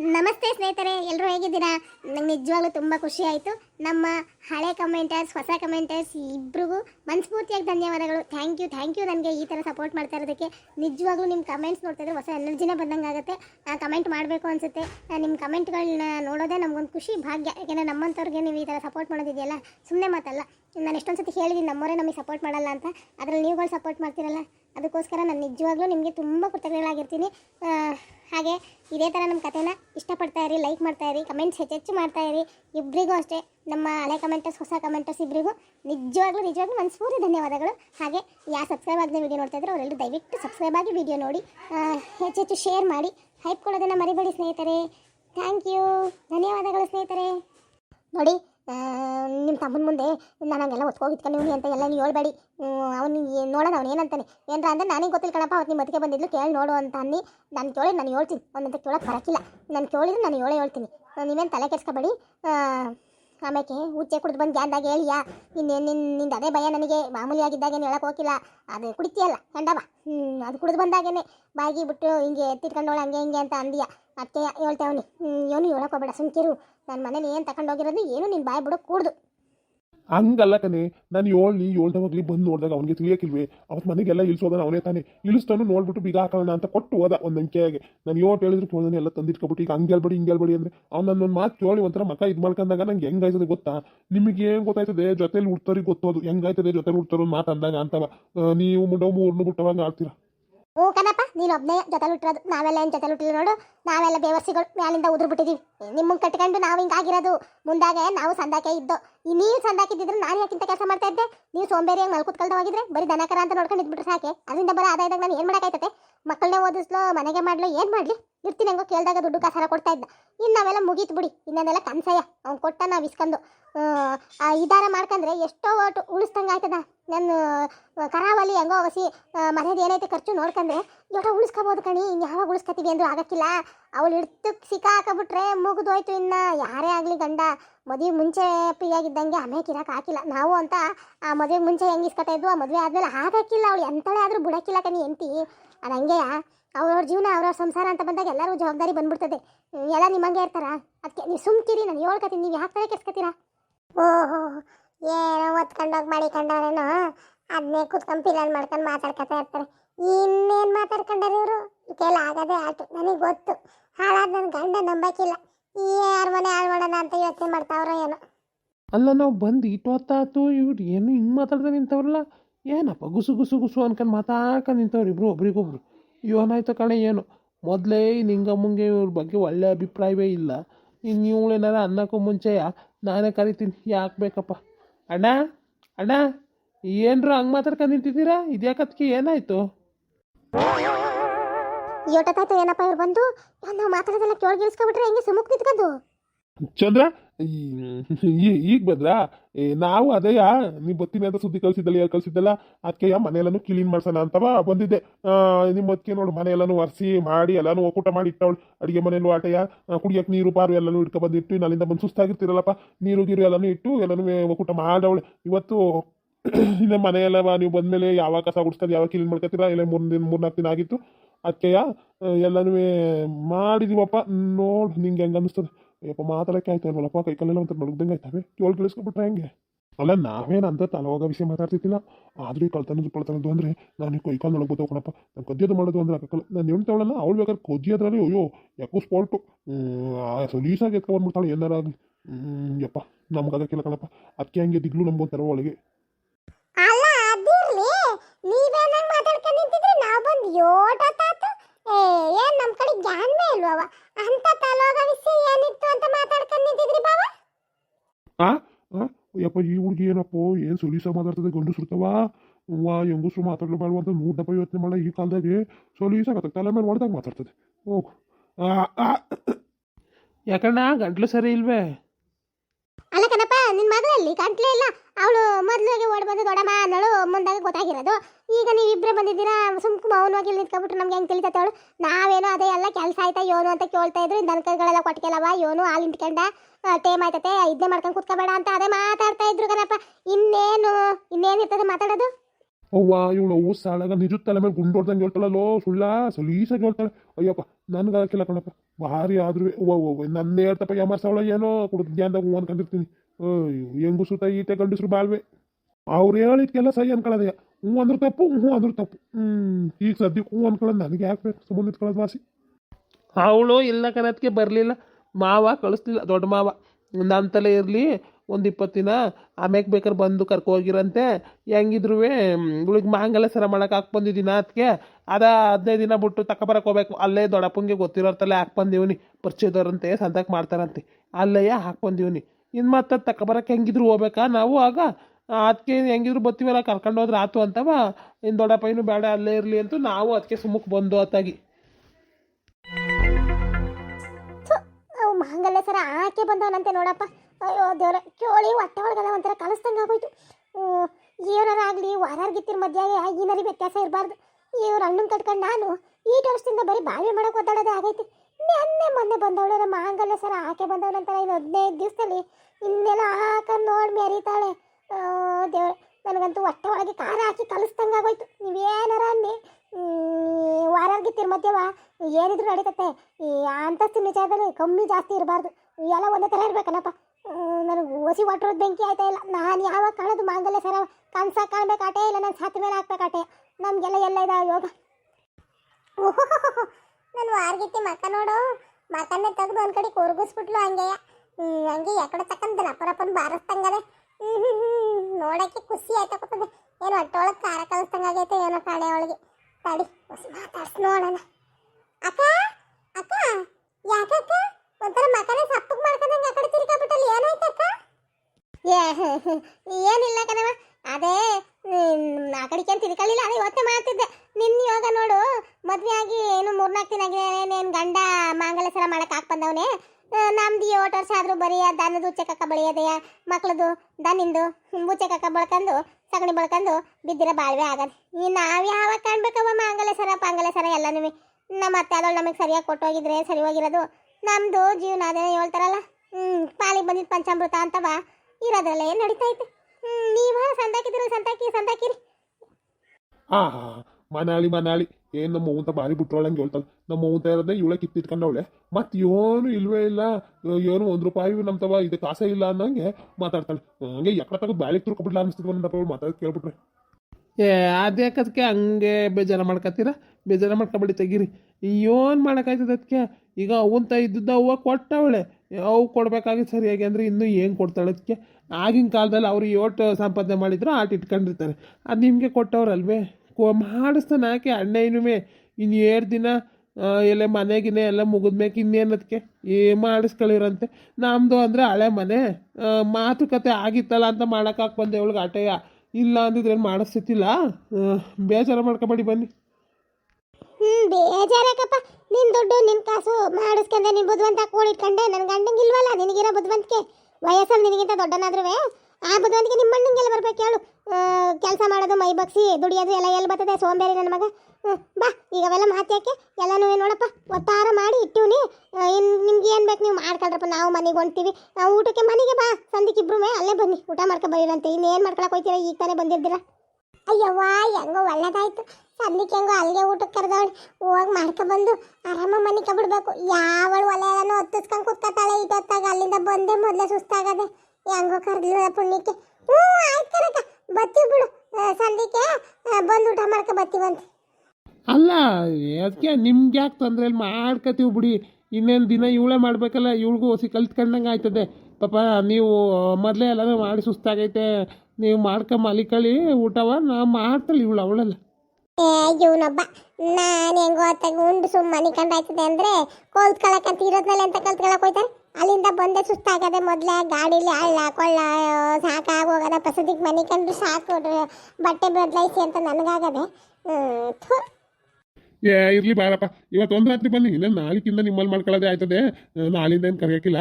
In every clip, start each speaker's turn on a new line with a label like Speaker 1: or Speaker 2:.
Speaker 1: ನಮಸ್ತೆ ಸ್ನೇಹಿತರೆ ಎಲ್ಲರೂ ಹೇಗಿದ್ದೀರಾ? ನಂಗೆ ನಿಜವಾಗ್ಲೂ ತುಂಬ ಖುಷಿ ಆಯಿತು. ನಮ್ಮ ಹಳೆ ಕಮೆಂಟರ್ಸ್, ಹೊಸ ಕಮೆಂಟರ್ಸ್ ಇಬ್ರಿಗೂ ಮನಸ್ಫೂರ್ತಿಯಾಗಿ ಧನ್ಯವಾದಗಳು. ಥ್ಯಾಂಕ್ ಯು ಥ್ಯಾಂಕ್ ಯು ನನಗೆ ಈ ಥರ ಸಪೋರ್ಟ್ ಮಾಡ್ತಾ ಇರೋದಕ್ಕೆ. ನಿಜವಾಗ್ಲೂ ನಿಮ್ಮ ಕಮೆಂಟ್ಸ್ ನೋಡ್ತಿದ್ರೆ ಹೊಸ ಎನರ್ಜಿನೇ ಬಂದಂಗೆ ಆಗುತ್ತೆ. ಕಮೆಂಟ್ ಮಾಡಬೇಕು ಅನಿಸುತ್ತೆ. ನಿಮ್ಮ ಕಮೆಂಟ್ಗಳನ್ನ ನೋಡೋದೇ ನಮಗೊಂದು ಖುಷಿ, ಭಾಗ್ಯ. ಯಾಕೆಂದರೆ ನಮ್ಮಂಥವ್ರಿಗೆ ನೀವು ಈ ಥರ ಸಪೋರ್ಟ್ ಮಾಡೋದಿದೆಯಲ್ಲ ಸುಮ್ಮನೆ ಮಾತಲ್ಲ. ನಾನು ಎಷ್ಟೊಂದು ಸತಿ ಹೇಳಿದ್ದೀನಿ ನಮ್ಮವರೇ ನಮಗೆ ಸಪೋರ್ಟ್ ಮಾಡಲ್ಲ ಅಂತ. ಅದರಲ್ಲಿ ನೀವುಗಳು ಸಪೋರ್ಟ್ ಮಾಡ್ತೀರಲ್ಲ, ಅದಕ್ಕೋಸ್ಕರ ನಾನು ನಿಜವಾಗ್ಲೂ ನಿಮಗೆ ತುಂಬ ಕೃತಜ್ಞಗಳಾಗಿರ್ತೀನಿ ಹಾಗೆ ಇದೇ ಥರ ನಮ್ಮ ಕಥೆನ ಇಷ್ಟಪಡ್ತಾ ಇರಿ ಲೈಕ್ ಮಾಡ್ತಾ ಇರಿ ಕಮೆಂಟ್ಸ್ ಹೆಚ್ಚೆಚ್ಚು ಮಾಡ್ತಾ ಇರಿ. ಇಬ್ಬರಿಗೂ ಅಷ್ಟೇ ನಮ್ಮ ಹಳೆ ಕಮೆಂಟರ್ಸ್ ಹೊಸ ಕಮೆಂಟರ್ಸ್ ಇಬ್ಬರಿಗೂ ನಿಜವಾಗ್ಲೂ ನಿಜವಾಗ್ಲೂ ಮನಸ್ಫೂರ್ತಿ ಧನ್ಯವಾದಗಳು. ಹಾಗೆ ಯಾರು ಸಬ್ಸ್ಕ್ರೈಬ್ ಆಗದೆ ವೀಡಿಯೋ ನೋಡ್ತಾ ಇದ್ರೆ ಅವರೆಲ್ಲರೂ ದಯವಿಟ್ಟು ಸಬ್ಸ್ಕ್ರೈಬ್ ಆಗಿ ವೀಡಿಯೋ ನೋಡಿ ಹೆಚ್ಚೆಚ್ಚು ಶೇರ್ ಮಾಡಿ. ಹೈಪ್ ಕೊಡೋದನ್ನು ಮರಿಬೇಡಿ ಸ್ನೇಹಿತರೆ. ಥ್ಯಾಂಕ್ ಯು ಧನ್ಯವಾದಗಳು ಸ್ನೇಹಿತರೆ. ನೋಡಿ ನಿಮ್ಮ ತಮ್ಮನ ಮುಂದೆ ನಾನು ಹಂಗೆಲ್ಲ ಒತ್ಕೋಗಿತ್ಕೊಂಡು ನೀವು ಅಂತ ಎಲ್ಲ ನೀವು ಹೇಳ್ಬೇಡಿ. ಅವನು ನೋಡೋಣ ಅವ್ನು ಏನಂತಾನೆ. ಏನರ ಅಂದ್ರೆ ನನಗೆ ಗೊತ್ತಿಲ್ಲ ಕಣಪ್ಪ ಅವತ್ತು ನಿಮ್ಮ ಮತ್ತಿಗೆ ಬಂದಿದ್ಲು ಕೇಳಿ ನೋಡು ಅಂತ ಅನ್ನಿ ನಾನು ಕೇಳಿ ನಾನು ಹೇಳ್ತೀನಿ. ಒಂದಂತ ಕೇಳೋಕೆ ಬರೋಕ್ಕಿಲ್ಲ ನಾನು ಕೇಳಿದ್ರೆ ನಾನು ಹೇಳೇ ಹೇಳ್ತೀನಿ. ನೀವೇನು ತಲೆ ಕೆಡ್ಸ್ಕೊಬೇಡಿ. ಆಮೇಲೆ ಹುಚ್ಚೆ ಕುಡಿದು ಬಂದು ಗ್ಯಾಂದಾಗ ಹೇಳಿಯಾ? ನಿನ್ನ ನಿಂದು ಅದೇ ಭಯ ನನಗೆ. ಮಾಮೂಲಿ ಏನು ಹೇಳಕ್ಕೆ ಹೋಗಿಲ್ಲ. ಅದು ಕುಡಿತೀಯಲ್ಲ ಕಂಡವ ಹ್ಞೂ ಅದು ಕುಡಿದು ಬಂದಾಗೇನೆ. ಬಾಯಿಗೆ ಬಿಟ್ಟು ಹಿಂಗೆ ಎತ್ತಿಟ್ಕೊಂಡೋಳು ಹಂಗೆ ಹಿಂಗೆ ಅಂತ ಅಂದಿಯ? ಅದಕ್ಕೆ ಹೇಳ್ತೇವನಿ ಇವನು ಹೇಳಕ್ಕೆ ಹೋಗ್ಬೇಡ, ಸುಮ್ಕಿರು. ನನ್ನ ಮನೇಲಿ ಏನು ತಗೊಂಡು ಹೋಗಿರೋದು ಏನು ನಿನ್ನ ಬಾಯಿ ಬಿಡೋ ಕೂಡ್ದು.
Speaker 2: ಹಂಗಲ್ಲ ಕಣೆ. ನಾನು ಏಳ್ನಿ ಏಳ್ದವಾಗ್ಲಿ ಬಂದು ನೋಡಿದಾಗ ಅವ್ನಿಗೆ ತಿಳಿಯಕ್ಕಿಲ್ವೇ? ಅವತ್ತು ಮನೆಗೆಲ್ಲ ಇಳಿಸೋದನ್ನ ಅವನೇ ತಾನೆ. ಇಳಿಸ್ತಾನು ನೋಡ್ಬಿಟ್ಟು ಬೀಗ ಹಾಕೋಣ ಅಂತ ಕೊಟ್ಟು ಹೋದ ಒಂದು ಅಂಕೆಯಾಗೆ. ನಾನು ಏಳು ಹೇಳಿದ್ರು ಕೇಳ್ದಾನೆ ಎಲ್ಲ ತಂದಿಟ್ಕೊಬಿಟ್ಟು, ಈಗ ಹಂಗೆ ಹೇಳ್ಬಿಡಿ, ಹಿಂಗೆ ಹೇಳ್ಬಿಡಿ ಅಂದರೆ ಅವ್ನು ನನ್ನ ಮಾತು ಕೇಳಿ ಒಂಥರ ಮಕ್ಕ ಇದು ಮಾಡ್ಕೊಂಡಾಗ ನಂಗೆ ಹೆಂಗಾಯ್ತದೆ ಗೊತ್ತಾ? ನಿಮಗೆ ಏನು ಗೊತ್ತಾಯ್ತದೆ? ಜೊತೆಲಿ ಹುಡ್ತಾರಿಗೆ ಗೊತ್ತೋದು. ಹೆಂಗಾಯ್ತದೆ ಜೊತೆಲಿ ಹುಡ್ತಾರೋ ಮಾತು ಅಂದಾಗ ಅಂತವ. ನೀವು ಮುಂಡವು ಮೂರ್ನು ಬಿಟ್ಟವಾಗ ಆಡ್ತೀರಾ?
Speaker 1: ಹ್ಞೂ ಕಣಪ್ಪ ನೀನು ಒಬ್ಬನೇ ಜೊತೆಲಿ ಹುಟ್ಟಿರೋದು. ನಾವೆಲ್ಲ ಏನು ಜೊತೆಲಿ ಹುಟ್ಟಿಲ್ಲ ನೋಡು. ನಾವೆಲ್ಲ ಬೇವರ್ಸಿಗಳು ಮ್ಯಾಲಿಂದ ಉದುರು ಬಿಟ್ಟಿದ್ದೀವಿ ನಿಮ್ಮನ್ನು ಕಟ್ಕೊಂಡು ನಾವು ಹಿಂಗಾಗಿರೋದು. ಮುಂದಾಗೆ ನಾವು ಸಂದಾಕೆ ಇದ್ದೋ. ಈ ನೀನು ಸಂದಾಕಿದ್ದಿದ್ರೆ ನಾನು ಯಾಕಿಂತ ಕೆಲಸ ಮಾಡ್ತಾ ಇದ್ದೆ? ನೀವು ಸೋಂಬೇರಿಯಾಗಿ ಮಲ್ಕೂತ್ಕೊಳ್ದ ಹೋಗಿದ್ರೆ ಬರೀ ದನಕರ ಅಂತ ನೋಡ್ಕೊಂಡು ಇದ್ಬಿಟ್ರೆ ಸಾಕೆ. ಅದರಿಂದ ಬರೋ ಆದಾಯದಾಗ ನಾನು ಏನು ಮಾಡೋಕ್ಕಾಯ್ತದೆ ಮಕ್ಕಳನ್ನೇ ಓದಿಸ್ಲೋ, ಮನೆಗೆ ಮಾಡ್ಲೋ, ಏನು ಮಾಡಲಿ? ಇರ್ತೀನಿ ಹಂಗೋ, ಕೇಳಿದಾಗ ದುಡ್ಡು ಕಾಸಾರ ಕೊಡ್ತಾ ಇದ್ದ ಇನ್ನು ನಾವೆಲ್ಲ ಮುಗೀತು ಬಿಡಿ. ಇನ್ನೊಂದೆಲ್ಲ ಕನ್ಸಯ್ಯ. ಅವ್ನು ಕೊಟ್ಟ ನಾವು ಇಸ್ಕೊಂಡು ಇದಾರ ಮಾಡ್ಕಂದ್ರೆ ಎಷ್ಟೋ ಓಟು ಉಳಿಸ್ದಂಗೆ ಆಯ್ತದ. ನನ್ನ ಕರಾವಳಿ ಹೆಂಗೋ ಹೊಸಿ ಮನೇದು ಏನೈತೆ ಖರ್ಚು ನೋಡ್ಕೊಂಡ್ರೆ ಇವಾಗ ಉಳಿಸ್ಕೋಬೋದು ಕಣಿ? ಇನ್ನು ಯಾವಾಗ ಉಳಿಸ್ಕೊತೀವಿ ಅಂದ್ರೂ ಆಗಕ್ಕಿಲ್ಲ. ಅವಳು ಹಿಡ್ತು ಸಿಕ್ಕಾಕಬಿಟ್ರೆ ಮುಗಿದೋಯ್ತು ಇನ್ನು. ಯಾರೇ ಆಗಲಿ ಗಂಡ, ಮದುವೆ ಮುಂಚೆ ಪ್ರಿಯಾಗಿದ್ದಂಗೆ ಆಮೇಲೆ ಇರಕ್ಕೆ ಹಾಕಿಲ್ಲ. ನಾವು ಅಂತ ಆ ಮದುವೆ ಮುಂಚೆ ಹೆಂಗೆ ಇಸ್ಕೊತಾ ಇದ್ವು? ಆ ಮದುವೆ ಆದ್ಮೇಲೆ ಆಗಕ್ಕಿಲ್ಲ ಅವಳು. ಎಂತಳೆ ಆದರೂ ಬಿಡಕ್ಕಿಲ್ಲ ಕಣಿ ಎಂತಿ ಅದು ಹಂಗೆ ಅವ್ರವ್ರ ಜೀವನ, ಅವ್ರವ್ರ ಸಂಸಾರ ಅಂತ ಬಂದಾಗ ಎಲ್ಲರೂ ಜವಾಬ್ದಾರಿ ಬಂದ್ಬಿಡ್ತದೆ. ಎಲ್ಲ ನಿಮ್ಮಂಗೆ ಇರ್ತಾರ? ಅದಕ್ಕೆ ನೀವು ಸುಮ್ಕಿರಿ ನಾನು ಹೇಳ್ಕೊತೀನಿ. ನೀವು ಯಾಕೆ ಕೆಡ್ಸ್ಕೊತೀರಾ? ಓಹೋ, ಏನೋ ಒತ್ಕೊಂಡೋಗಿ ಮಾಡಿಕೊಂಡವ್ರೇನೋ ಅದನ್ನೇ ಕುತ್ಕೊಂಡು ಮಾಡ್ಕೊಂಡು ಮಾತಾಡ್ಕೊತಾ ಇರ್ತಾರೆ. ಇನ್ನೇನು ಮಾತಾಡ್ಕೊಂಡಾರ ಇವರು? ಇದೆಲ್ಲ ಆಗದೆ ಆಟು ನನಗೆ ಗೊತ್ತು. ಹಾಳಾದ ನನ್ನ ಗಂಡ ನಂಬಕ್ಕಿಲ್ಲ ಯಾರ ಮನೆ ಹಾಳು ಮಾಡೋಣ ಅಂತ ಯೋಚನೆ ಮಾಡ್ತಾವ್ರ ಏನೋ.
Speaker 3: ಅಲ್ಲ, ನಾವು ಬಂದು ಇಟ್ಟೊತ್ತಾತು ಇವ್ರು ಏನು ಹಿಂಗೆ ಮಾತಾಡ್ದೆ ನಿಂತವ್ರಲ್ಲ? ಏನಪ್ಪ, ಗುಸು ಗುಸು ಗುಸು ಅನ್ಕೊಂಡು ಮಾತಾಡ್ಕೊಂಡು ನಿಂತವ್ರು ಇಬ್ರು, ಒಬ್ರಿಗೊಬ್ರು. ಇವನಾಯ್ತು ಕಣೆ, ಏನು. ಮೊದಲೇ ಮುಂಗೆ ಇವ್ರ ಬಗ್ಗೆ ಒಳ್ಳೆ ಅಭಿಪ್ರಾಯವೇ ಇಲ್ಲ. ಇನ್ನು ಇವಳೇನಾರ ಅನ್ನಕ್ಕೂ ಮುಂಚೆ ನಾನೇ ಕರಿತೀನಿ. ಯಾಕೆ ಬೇಕಪ್ಪ? ಅಣ್ಣ ಅಣ್ಣ, ಏನ್ರ ಹಂಗೆ ಮಾತಾಡ್ಕೊಂಡು ನಿಂತಿದ್ದೀರಾ? ಇದ್ಯಾಕತ್ಕಿ ಏನಾಯ್ತು?
Speaker 1: ಯೋಟತ್ತಾಯ್ತು ಏನಪ್ಪ ಇವ್ರು ಬಂದು? ನಾವು ಮಾತಾಡೋದೆಲ್ಲ ಕೇಳಿ ಇಳಿಸ್ಕೊಬಿಟ್ರೆ ಹೆಂಗೆ ಸುಮುಕ್ ನಿಂತ್ಕೊಂಡು?
Speaker 2: ಚಂದ್ರ ಈಗ ಬದ್ರಾ ನಾವು ಅದೇಯಾ ನೀ ಬತ್ತೀನಿ ಅಂತ ಸುದ್ದಿ ಕಳ್ಸಿದ್ದಲ್ಲ, ಯಾರು ಕಳ್ಸಿದ್ದಲ್ಲ ಅದಕ್ಕೆ ಮನೆಯೆಲ್ಲನೂ ಕ್ಲೀನ್ ಮಾಡ್ಸೋಣ ಅಂತವ ಬಂದಿದ್ದೆ. ನಿಮ್ಮ ಅದಕ್ಕೆ ನೋಡು ಮನೆ ಎಲ್ಲಾನು ಒರೆಸಿ ಮಾಡಿ, ಎಲ್ಲಾನು ಒಕ್ಕೂಟ ಮಾಡಿ ಇಟ್ಟವಳು. ಅಡಿಗೆ ಮನೆಯಲ್ಲೂ ಆಟೆಯ ಕುಡಿಯಕ್ಕೆ ನೀರು, ಪಾರು ಎಲ್ಲನೂ ಇಟ್ಕೊ ಬಂದಿಟ್ಟು ನಾಳಿಂದ ಬಂದು ಸುಸ್ತಾಗಿರ್ತಿರಲ್ಲಪ್ಪ, ನೀರು, ಗೀರು ಎಲ್ಲನೂ ಇಟ್ಟು, ಎಲ್ಲಾನು ಒಕ್ಕೂಟ ಮಾಡವಳು. ಇವತ್ತು ಇನ್ನು ಮನೆಯೆಲ್ಲ ನೀವು ಬಂದಮೇಲೆ ಯಾವಾಗ ಕಸ ಗುಡಿಸ್ತಾರೆ ಯಾವಾಗ ಕ್ಲೀನ್ ಮಾಡ್ಕೊತೀರಾ? ಇಲ್ಲ ಮೂರು ದಿನ ಮೂರ್ನಾಲ್ಕು ದಿನ ಆಗಿತ್ತು. ಅದಕ್ಕೆಯ ಎಲ್ಲನೂ ಮಾಡಿದೀವಪ್ಪ. ನೋಡಿ, ನಿಂಗೆ ಹೆಂಗೆ ಅನ್ನಿಸ್ತದೆ. ಯಪ್ಪ ಮಾತಾಡಕ್ಕೆ ಆಯ್ತಾ ಅಲ್ವಲ್ಲಪ್ಪ ಕೈ ಕಾಲೆಲ್ಲ ಒಂಥರ ನಡುಗ್ದಂಗೆ ಆಯ್ತವೆ. ಕೇಳಿ ಕಳಿಸ್ಕೊಬಿಟ್ರೆ ಹೆಂಗೆ? ಅಲ್ಲ, ನಾವೇನು ಅಂತ ತಲವಾಗ ವಿಷಯ ಮಾತಾಡ್ತಿದ್ದಿಲ್ಲ ಆದರೂ ಈ ಕಳ್ತನದ್ದು, ಪಳ್ತನದ್ದು ಅಂದರೆ ನಾನು ಕೈ ಕಾಲು ನೊಳಗ್ಬೋದು ಕಣಪ್ಪ. ನಾನು ಕದ್ಯೋದು ಮಾಡೋದು ಅಂದ್ರೆ ಆಗಕ್ಕಲ್ಲ ನಾನು ಹೇಳ್ತಾವಳಲ್ಲ ಅವಳು ಬೇಕಾದ್ರೆ ಕೊದ್ಯೋದ್ರಲ್ಲಿ ಅಯ್ಯೋ, ಯಾಕೋ ಸ್ಪಾಲ್ಟು. ಸೊಲೀಸಾಗಿ ಎತ್ಕೊಂಡ್ಬಿಡ್ತಾಳೆ ಏನಾರ ಆಗಲಿ ಯಪ್ಪ, ನಮ್ಗೆ ಅದಕ್ಕೆಲ್ಲ ಕಣಪ್ಪ. ಅದಕ್ಕೆ ಹಂಗೆ ದಿಗ್ಲು ನಂಬೋ ಒಳಗೆ
Speaker 1: ಅಲ್ಲ ಅದಿರ್ಲಿ ನೀವೇನಾಗ ಮಾತಾಡ್ಕೊಂಡು ನಿಂತಿದ್ರೆ ನಾವು ತಾತ. ಏ ಏನ್ ನಮ್ಮ ಕಡೆ ಜ್ಞಾನವೇ ಇಲ್ವಾ ಅಂತ ತಲೋಗ ವಿಷಯ ಏನಿತ್ತು ಅಂತ ಮಾತಾಡ್ಕೊಂಡು ನಿಂತಿದ್ರಿ ಬಾವ?
Speaker 2: ಆ ಆ? ಯಪ್ಪ ಈ ಹುಡುಗಿ ಏನಪ್ಪ ಏನು ಸುಲೀಸ ಮಾತಾಡ್ತದೆ ಗಂಡು ಸುರ್ತವ ವಾ ಹೆಂಗಸ್ರು ಮಾತಾಡ್ಲೇಬಾರ್ದು ಅಂತ ನೂರು ಡಬ್ಬ ಯೋಚನೆ ಮಾಡೋ ಈ ಕಾಲದಾಗೆ. ಸೊಲೀಸಾಗತ್ತೆ ತಲೆ ಮೇಲೆ ಹೊಡೆದಾಗ ಮಾತಾಡ್ತದೆ. ಓ ಆ, ಆ.
Speaker 3: ಯಾಕಣ್ಣ ಗಂಟ್ಲು ಸರಿ ಇಲ್ವೇ?
Speaker 1: ಅಲ್ಲ ಕಣಪ್ಪ ನಿನ್ ಮಗಳಲ್ಲಿ ಕಾಣ್ತಲೇ ಇಲ್ಲ. ಅವಳು ಮೊದಲಿಗೆ ಓಡ್ ಬಂದು, ದೊಡ್ಡಮ್ಮ, ಅನ್ನೋಳು ಮುಂದಾಗ ಗೊತ್ತಾಗಿರೋದು. ಈಗ ನೀವಿಬ್ಬರೇ ಬಂದಿದ್ದೀರಾ? ಸುಮ್ಕು ಮೌನವಾಗಿ ನಿಂತ್ಕೊಬಿಟ್ರು ನಮ್ಗೆ ಹೆಂಗೆ ತಿಳಿತೈತೆ ಅವಳು? ನಾವೇನೋ ಅದೇ ಎಲ್ಲ ಕೆಲಸ ಆಯ್ತಾ, ಯೋನು ಅಂತ ಕೇಳ್ತಾ ಇದ್ರು. ದನಕಗಳೆಲ್ಲ ಕೊಟ್ಕೆಲವ ಯೋನು ಹಾಲು ಇಂಟ್ಕೊಂಡ ಟೇಮ್ ಆಯ್ತತೆ ಇದನ್ನೇ ಮಾಡ್ಕೊಂಡು ಕುತ್ಕೋಬೇಡ ಅಂತ ಅದೇ ಮಾತಾಡ್ತಾ ಇದ್ರು ಕಣಪ್ಪ. ಇನ್ನೇನು ಇನ್ನೇನಿರ್ತದೆ ಮಾತಾಡೋದು?
Speaker 2: ಅವ್ವ, ಇವಳು ಅವು ಸಾಳಾಗ ನಿಜದ ತಲೆ ಮೇಲೆ ಗುಂಡು ಹೊಡ್ದಂಗೆ ಹೇಳ್ತಾಳಲ್ಲೋ, ಸುಳ್ಳ ಸಲೀಸಾಗಿ ಹೇಳ್ತಾಳೆ. ಅಯ್ಯಪ್ಪ, ನನ್ಗೆ ಹಾಕಿಲ್ಲ ಕಣಪ್ಪ. ಭಾರಿ ಆದ್ರೂ ಓ ಓ ನನ್ನ ಹೇಳ್ತಪ್ಪ, ಯಮರ್ಸವಳ ಏನೋ, ಕುಡಿದು ಜ್ಞಾನದಾಗ ಹ್ಞೂ ಅನ್ಕೊಂಡಿರ್ತೀನಿ. ಹೆಂಗುಸ್ರು ಸುತ ಈಟೆ ಗಂಡಸ್ರು ಬಾಳ್ವೆ. ಅವ್ರು ಹೇಳಿದ್ಕೆಲ್ಲ ಸಹಿ ಅನ್ಕೊಳ್ಳೋದೆ. ಹ್ಞೂ ಅಂದ್ರೆ ತಪ್ಪು, ಹ್ಞೂ ಅಂದ್ರೆ ತಪ್ಪು. ಹ್ಞೂ ಈಗ ಸದ್ಯಕ್ಕೆ ಹ್ಞೂ ಅನ್ಕೊಳ್ಳೋದು ನನಗೆ ಯಾಕೆ ಬೇಕು? ಸುಮ್ಮನೆ ನಿಂತ್ಕೊಳ್ಳೋದು ವಾಸಿ.
Speaker 3: ಅವಳು ಇಲ್ಲ ಕನ್ನದಕ್ಕೆ ಬರಲಿಲ್ಲ. ಮಾವ ಕಳಿಸ್ಲಿಲ್ಲ, ದೊಡ್ಡ ಮಾವ. ನನ್ನ ತಲೆ ಇರಲಿ, ಒಂದು ಇಪ್ಪತ್ತು ದಿನ ಆಮ್ಯಾಗ ಬೇಕಾದ್ರೆ ಬಂದು ಕರ್ಕೋಗಿರಂತೆ ಹೆಂಗಿದ್ರು ಇವಳಿಗೆ ಮಾಂಗಲ್ಯ ಸರ ಮಾಡಕ್ಕೆ ಹಾಕಿ ಬಂದಿದ್ದೀನಿ ಅದಕ್ಕೆ ಅದ ಹದಿನೈದು ದಿನ ಬಿಟ್ಟು ತಗೊಬರಕ್ಕೆ ಹೋಗ್ಬೇಕು. ಅಲ್ಲೇ ದೊಡ್ಡಪ್ಪಂಗೆ ಗೊತ್ತಿರೋರ್ತಲ್ಲೇ ಹಾಕಿ ಬಂದೀವ್ನಿ. ಪರಿಚಯದವ್ರಂತೆ ಸಂತಕ್ಕೆ ಮಾಡ್ತಾರಂತೆ. ಅಲ್ಲೇ ಹಾಕಿ ಬಂದೀವ್ನಿ. ಇನ್ನು ಮತ್ತೆ ತಗೊಬರಕ್ಕೆ ಹೆಂಗಿದ್ರು ಹೋಗ್ಬೇಕಾ? ನಾವು ಆಗ ಅದಕ್ಕೆ ಹೆಂಗಿದ್ರು ಬರ್ತೀವಲ್ಲ ಕರ್ಕೊಂಡು ಹೋದ್ರೆ ಆತು ಅಂತವ ಇನ್ನು ದೊಡ್ಡಪ್ಪ ಏನು ಬೇಡ, ಅಲ್ಲೇ ಇರಲಿ ಅಂತ ನಾವು ಅದಕ್ಕೆ ಸುಮ್ಮಕ್ಕೆ ಬಂದು ಅತ್ತಾಗಿ
Speaker 1: ಮಾಂಗಲ್ಯ ಸರ, ಆಕೆ ಬಂದವನಂತೆ ನೋಡಪ್ಪ. ಅಯ್ಯೋ ದೇವ್ರ, ಕೇಳಿ ಹೊಟ್ಟೆ ಒಳಗದ ಒಂಥರ ಕಲಿಸ್ದಂಗೆ ಆಗೋಯ್ತು. ಏನಾರ ಆಗಲಿ ವಾರಾರ್ಗಿತ್ತಿರ ಮಧ್ಯೆ ಏನಾರಿ ವ್ಯತ್ಯಾಸ ಇರಬಾರ್ದು. ಇವ್ರ ಅಣ್ಣನ ಕಟ್ಕೊಂಡು ನಾನು ಈ ವರ್ಷದಿಂದ ಬರೀ ಬಾವಿ ಮಾಡೋಕೆ ಒದ್ದಾಡೋದೇ ಆಗೈತಿ. ನೆನ್ನೆ ಮೊನ್ನೆ ಬಂದವಳು ಮಾಂಗಲ್ಯ ಸರ್, ಆಕೆ ಬಂದವನಂತ ಇನ್ನು ಹದಿನೈದು ದಿವಸದಲ್ಲಿ. ಇನ್ನೆಲ್ಲ ಹಾಕೊಂಡು ನೋಡಿ ಮೆರೀತಾಳೆ. ದೇವ್ರ, ನನಗಂತೂ ಹೊಟ್ಟೆ ಒಳಗೆ ಖಾರ ಹಾಕಿ ಕಲಿಸ್ದಂಗೆ ಆಗೋಯ್ತು. ನೀವೇನಾರ ಅನ್ನಿ? ವಾರಾರ್ಗಿತ್ತಿರ ಮಧ್ಯವ ಏನಿದ್ರು ನಡೀತತ್ತೆ ಈ ಅಂತಸ್ತಿನ ವಿಚಾರದಲ್ಲಿ ಕಮ್ಮಿ ಜಾಸ್ತಿ ಇರಬಾರ್ದು. ಎಲ್ಲ ಒಂದೇ ಥರ ಇರ್ಬೇಕನಪ್ಪ. ನನಗೆ ಹೊಸಿ ಒಟ್ಟರೋದು ಬೆಂಕಿ ಆಯ್ತಾ ಇಲ್ಲ. ನಾನು ಯಾವಾಗ ಕಾಣೋದು ಮಾಂಗಲ್ಯ ಸರ? ಕನ್ಸ ಕಾಣ್ಬೇಕು ಇಲ್ಲ, ನಾನು ಸತ್ತ ಮೇಲೆ ಹಾಕ್ಬೇಕು ನಮಗೆಲ್ಲ ಎಲ್ಲ ಇದೆ ಯೋಗ. ನಾನು ವಾರ್ಗಿತ್ತಿ ಮಕ ನೋಡು. ಮಕನ್ನೇ ತೆಗೆದು ಒಂದು ಕಡೆ ಕೊರ್ಗಿಸ್ಬಿಟ್ಲು ಹಂಗೆ. ಹ್ಮ್, ಹಂಗೆ ಯಾಕಡೆ ತಕ್ಕಂತ ರಪ್ಪರಪ್ಪನ ಬಾರಿಸ್ದಂಗದೆ. ನೋಡೋಕ್ಕೆ ಖುಷಿ ಆಯ್ತಾ ಏನು ಹೊಟ್ಟೊಳಗೆ ಖಾರ ಕಲಿಸ್ದಂಗೆ ಆಗೈತೆ ಏನೋ ಕಾಣೆ ಒಳಗೆ ತಡಿ ಮಾತಾಡ್ಸ್ ನೋಡೋಣ. ಅಕ್ಕ ಅಕ್ಕ ಯಾಕಕ್ಕ ಒಂಥರ ಮಕನೇ ಸಪ್ಪಗೆ ಮಾಡ್ಕೊಂಡಂಗೆ ಆ ಕಡೆ ತಿರ್ಗಾಬಿಟ್ಟಲ್ಲಿ ಏನಾಯ್ತು ಅಕ್ಕ? ಏನಿಲ್ಲ ಕಣವ ಅದೇ ಆ ಕಡೆಗೆ ಅಂತ ತಿಳ್ಕೊಳ್ಳಿಲ್ಲ ಅದೇ ಇವತ್ತೇ ಮಾಡ್ತಿದ್ದೆ ನಿನ್ನ ಯೋಗ ನೋಡು, ಮದುವೆ ಆಗಿ ಏನು ಮೂರ್ನಾಲ್ಕು ದಿನ ಆಗಿದೆ, ಏನು ಗಂಡ ಮಾಂಗಲ್ಯ ಸರ ಮಾಡಕ್ಕೆ ಹಾಕಿ ಬಂದವನೇ ನಮ್ದು ಏಟು ವರ್ಷ ಆದರೂ ಬರೀ ದನದು ಉಚ್ಚಕಕ್ಕ ಬಳಿಯೋದೆಯ, ಮಕ್ಳದು ದನಿಂದು ಬುಚ್ಚಕಕ್ಕ ಬಳ್ಕೊಂಡು ಸಗಣಿ ಬಳ್ಕೊಂಡು ಬಿದ್ದಿರ ಬಾಳ್ವೆ ಆಗದು. ಈ ನಾವು ಯಾವಾಗ ಕಾಣ್ಬೇಕವ ಮಾಂಗಲ್ಯ ಸರ ಪಾಂಗಲ್ಯ ಸರ ಎಲ್ಲನೂ ನಮ್ಮ ಅತ್ತೆ ಅದಳು ನಮಗೆ ಸರಿಯಾಗಿ ಕೊಟ್ಟೋಗಿದ್ರೆ ಸರಿ ಹೋಗಿರೋದು. ನಮ್ಮದು ಜೀವನ ಅದೇ ಹೇಳ್ತಾರಲ್ಲ ಹ್ಞೂ ಪಾಲಿಗೆ ಬಂದಿದ್ದು ಪಂಚಾಮೃತ ಅಂತವ, ಇರೋದ್ರಲ್ಲೇ ನಡೀತಾ ನೀವು ಸಂದಾಕಿದ್ರು ಸಂದಾಕಿ ಸಂದಾಕಿರಿ.
Speaker 2: ಹಾ ಹಾ ಮನಾಳಿ ಮನಾಳಿ ಏನು ನಮ್ಮ ಊಂತ ಬಾರಿ ಬಿಟ್ರೋಳಂಗೆ ಹೇಳ್ತಾಳೆ. ನಮ್ಮ ಊಂತ ಇರೋದೇ ಇವಳೆ ಕಿತ್ತಿಟ್ಕೊಂಡವಳೆ. ಮತ್ತೆ ಏನು ಇಲ್ವೇ ಇಲ್ಲ. ಏನು ಒಂದು ರೂಪಾಯಿ ನಮ್ಮ ತವ ಇದು ಕಾಸೇ ಇಲ್ಲ ಅನ್ನಂಗೆ ಮಾತಾಡ್ತಾಳೆ. ಹಂಗೆ ಎక్కడ ತಗೋ ಬ್ಯಾಲಿಗೆ ತುರ್ಕೊಬಿಡ್ಲ ಅನಿಸ್ತದೆ ಒಂದಪ್ಪ ಮಾತಾಡಿ ಕೇಳ್ಬಿಟ್ರೆ.
Speaker 3: ಏ ಅದ್ಯಾಕದಕ್ಕೆ ಹಂಗೆ ಬೇಜಾರ ಮಾಡ್ಕತ್ತೀರ? ಬೇಜಾರು ಮಾಡ್ಕೊಬೇಡಿ ತೆಗೀರಿ. ಏನು ಮಾಡೋಕ್ಕಾಯ್ತದೆ ಅದಕ್ಕೆ ಈಗ ಅವಂತ ಇದ್ದದ್ದು ಅವ್ವ ಕೊಟ್ಟವಳೆ. ಅವು ಕೊಡ್ಬೇಕಾಗಿ ಸರಿಯಾಗಿ ಅಂದರೆ ಇನ್ನೂ ಏನು ಕೊಡ್ತಾಳೆ ಅದಕ್ಕೆ ಆಗಿನ ಕಾಲದಲ್ಲಿ ಅವ್ರು ಏಟು ಸಂಪಾದನೆ ಮಾಡಿದ್ರು, ಆಟ ಇಟ್ಕೊಂಡಿರ್ತಾರೆ. ಅದು ನಿಮಗೆ ಕೊಟ್ಟವ್ರಲ್ವೇ? ಕೊ ಮಾಡಿಸ್ತಾನೆ ಯಾಕೆ ಅಣ್ಣ ಇನ್ನು ಎರಡು ದಿನ ಎಲ್ಲ ಮನೆಗಿನೇ ಎಲ್ಲ ಮುಗಿದ್ಮೇಲೆ ಇನ್ನೇನದಕ್ಕೆ ಏ ಮಾಡಿಸ್ಕೊಳ್ಳಿರಂತೆ ನಮ್ಮದು ಅಂದರೆ ಹಳೆ ಮನೆ. ಮಾತುಕತೆ ಆಗಿತ್ತಲ್ಲ ಅಂತ ಮಾಡೋಕ್ಕಾಗಿ ಬಂದೆ ಅವಳಿಗೆ ಆಟಯ್ಯ ಇಲ್ಲ ಅಂದಿದ್ರೆ ಮಾಡಿಸ್ತಿಲ್ಲ ಬೇಜಾರು ಮಾಡ್ಕೊಬೇಡಿ ಬನ್ನಿ.
Speaker 1: ಹ್ಞೂ ಬೇಜಾರಕ್ಕಪ್ಪ ನಿನ್ನ ದುಡ್ಡು ನಿನ್ನ ಕಾಸು ಮಾಡಿಸ್ಕೊಂಡೆ, ನೀನು ಬುದ್ಧಿವಂತ ಕೂಡಿಟ್ಕೊಂಡೆ. ನನ್ನ ಗಂಡಂಗೆ ಇಲ್ವಲ್ಲ? ನಿನಗಿರೋ ಬುದ್ಧಿವಂತಿಕೆ ವಯಸ್ಸಲ್ಲಿ ನಿನಗಿಂತ ದೊಡ್ಡನಾದ್ರೂ ಆ ಬುದ್ಧಿವಂತಿಕೆ ನಿಮ್ಮ ಅಣ್ಣಂಗೆಲ್ಲ ಬರ್ಬೇಕು ಹೇಳು. ಕೆಲಸ ಮಾಡೋದು, ಮೈ ಬಗ್ಸಿ, ದುಡಿಯೋದು ಎಲ್ಲ ಎಲ್ಲಿ ಬರ್ತದೆ? ಸೋಂಬೇರಿ ನನ್ನ ಮಗ. ಬಾ ಈಗ ಅವೆಲ್ಲ ಮಾತ್ಯಾಕೆ ಎಲ್ಲನೂ ನೋಡಪ್ಪ, ಒತ್ತಾರ ಮಾಡಿ ಇಟ್ಟಿವ್ನಿ. ಇನ್ನು ನಿಮ್ಗೆ ಏನು ಬೇಕು ನೀವು ಮಾಡ್ಕೊಳ್ರಪ್ಪ, ನಾವು ಮನೆಗೆ ಹೊಂತೀವಿ ನಾವು ಊಟಕ್ಕೆ ಮನೆಗೆ ಬಾ ಸಂದಿಕ್ಕಿಬ್ರು ಅಲ್ಲೇ ಬನ್ನಿ. ಊಟ ಮಾಡ್ಕೊ ಬರೀರಂತೆ ಇನ್ನೇನು ಮಾಡ್ಕೊಳಕ್ಕೆ ಹೋಗ್ತೀರಾ ಈಗ ತಾನೇ ಬಂದಿರ್ತೀರಾ ಅಯ್ಯವ್ವ, ಹೆಂಗೋ ಒಳ್ಳೇದಾಯ್ತು. ಸದ್ಯಕ್ಕೆ ಹೆಂಗೋ ಅಲ್ಲಿಗೆ ಊಟಕ್ಕೆ ಕರೆದವಳು ಹೋಗಿ ಮಾಡ್ಕೊಬಂದು ಆರಾಮ ಮನೆ ಕಬಿಡ್ಬೇಕು ಯಾವಳು ಒಲೆ ಎಲ್ಲನೂ ಹೊತ್ತಿಸ್ಕೊಂಡು ಕೂತ್ಕೊತಾಳೆ ಇಟ್ಟೊತ್ತಾಗ ಅಲ್ಲಿಂದ ಬಂದೆ ಮೊದಲೇ ಸುಸ್ತಾಗದೆ. ಹೆಂಗೋ ಕರೆದಿಲ್ಲ ಪುಣ್ಯಕ್ಕೆ. ಹ್ಞೂ, ಆಯ್ತು ಕನಕ. ಬತ್ತೀವಿ ಬಿಡು. ಸಂದಿಕೆ ಬಂದು ಊಟ ಮಾಡ್ಕೊ ಬತ್ತೀವಂತ
Speaker 3: ಅಲ್ಲ ಅದಕ್ಕೆ ನಿಮ್ಗೆ ಯಾಕೆ ತೊಂದರೆ ಮಾಡ್ಕೊತೀವಿ ಬಿಡಿ. ಇನ್ನೇನು ದಿನ ಇವಳೇ ಮಾಡಬೇಕಲ್ಲ. ಇವಳಿಗೂ ಹೊಸಿ ಕಲ್ತ್ಕೊಂಡಂಗೆ ಆಯ್ತದೆ. ಪಾಪ, ನೀವು ಮೊದಲೇ ಎಲ್ಲನೂ ಮಾಡಿ ಸುಸ್ತಾಗೈತೆ. ನೀವು ಮಾಡ್ಕ ಮಲಿಕಳಿ, ಊಟವ, ನಾ ಮಾಡ್ತಾಳೆ ಇವಳು ಅವಳಲ್ಲ
Speaker 1: ಏ, ಇವನೊಬ್ಬ. ನಾನು ಹೆಂಗೋ ಹೊತ್ತಾಗ ಉಂಡು ಸುಮ್ಮ ಮನಿಕಂಡಾಯ್ತದೆ ಅಂದ್ರೆ ಕೋಲ್ತ್ಕೊಳಕಂತ ಇರೋದ್ಮೇಲೆ ಅಂತ ಕಲ್ತ್ಕೊಳಕ್ ಹೋಯ್ತಾರೆ. ಅಲ್ಲಿಂದ ಬಂದೆ ಸುಸ್ತಾಗದೆ ಮೊದ್ಲೇ ಗಾಡೀಲಿ ಹಳ್ಳ, ಕೊಳ್ಳ, ಸಾಕಾಗೋಗದ ಪ್ರಸದಿಗೆ ಮನಿಕಂಡು ಸಾಕು ಡ್ರ- ಬಟ್ಟೆ ಬದಲಾಯಿಸಿ ಅಂತ ನನಗಾಗದೆ. ಥು.
Speaker 2: ಏ ಇರ್ಲಿ ಬಾರಪ್ಪ ಇವತ್ತು ಒಂದು ರಾತ್ರಿ ಬನ್ನಿ. ಇನ್ನೇನು ನಾಳಿಕಿಂದ ನಿಮ್ಮಲ್ಲಿ ಮಾಡ್ಕೊಳ್ಳೋದೇ ಆಯ್ತದೆ. ನಾಳಿಂದ ಏನು ಕರೆಯೋಕ್ಕಿಲ್ಲ